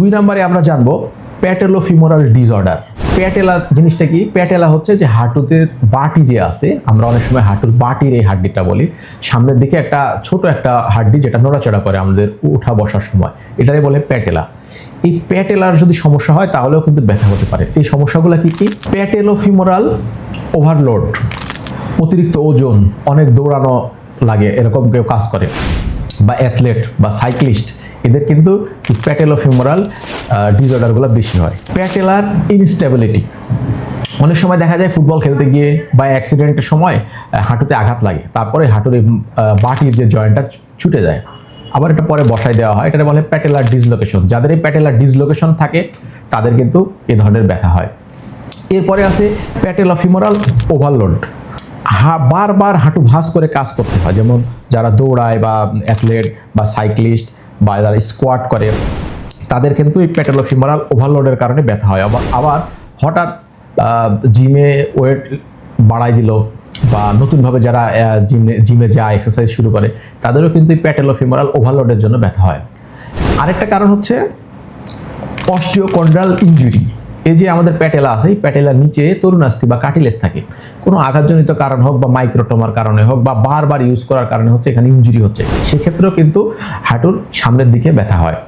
দুই নম্বরে আমরা জানব প্যাটেলো ফিমোরাল ডিসঅর্ডার। প্যাটেলা জিনিসটা কি? প্যাটেলা হচ্ছে যে হাঁটুতে বাটি যে আছে, আমরা অনেক সময় হাঁটুর বাটির এই হাড্ডিটা বলি, সামনের দিকে একটা ছোট একটা হাড্ডি যেটা নড়াচড়া করে আমাদের উঠা বসার সময়, এটারে বলে প্যাটেলা। এই প্যাটেলার যদি সমস্যা হয়, তাহলেও কিন্তু ব্যথা হতে পারে। এই সমস্যাগুলো কি কি? প্যাটেলো ফিমোরাল ওভারলোড, অতিরিক্ত ওজন, অনেক দৌড়ানো লাগে, এরকম কেউ কাজ করে। বা অ্যাথলেট বা সাইক্লিস্ট এদের কিন্তু প্যাটেলোফিমোরাল ডিসঅর্ডারগুলো বেশি হয়। প্যাটেলার ইনস্টেবিলিটি অনেক সময় দেখা যায় ফুটবল খেলতে গিয়ে বা অ্যাক্সিডেন্টের সময় হাঁটুতে আঘাত লাগে, তারপরে হাঁটুর বাটির যে জয়েন্টটা ছুটে যায়। আবার এটা পরে বসায় দেওয়া হয় এটা বলে প্যাটেলার ডিসলোকেশন যাদের এই প্যাটেলার ডিসলোকেশন থাকে, তাদের কিন্তু এ ধরনের ব্যথা হয়। এরপরে আছে প্যাটেলোফিমোরাল ওভারলোড। বারবার হাঁটু ভাঁজ করে কাজ করতে হয়। যেমন যারা দৌড়ায় বা অ্যাথলেট বা সাইক্লিস্ট বা যারা স্কোয়াট করে, তাদের কিন্তু এই প্যাটেলোফিমোরাল ওভারলোডের কারণে ব্যথা হয়। আবার আবার হঠাৎ জিমে ওয়েট বাড়াই দিল বা নতুনভাবে যারা জিমে জিমে যায় এক্সারসাইজ শুরু করে, তাদেরও কিন্তু এই প্যাটেলোফিমোরাল ওভারলোডের জন্য ব্যথা হয়। আরেকটা কারণ হচ্ছে অস্টিওকন্ড্রাল ইনজুরি এই যে আমাদের প্যাটেলা আছে, এই প্যাটেলার নিচে তরুণাস্থি বা কাটিলেস থাকে। কোনো আঘাতজনিত কারণ হোক বা মাইক্রোটোমার কারণে হোক বা বারবার ইউজ করার কারণে হচ্ছে এখানে ইঞ্জুরি হচ্ছে। সেক্ষেত্রেও কিন্তু হাঁটুর সামনের দিকে ব্যথা হয়।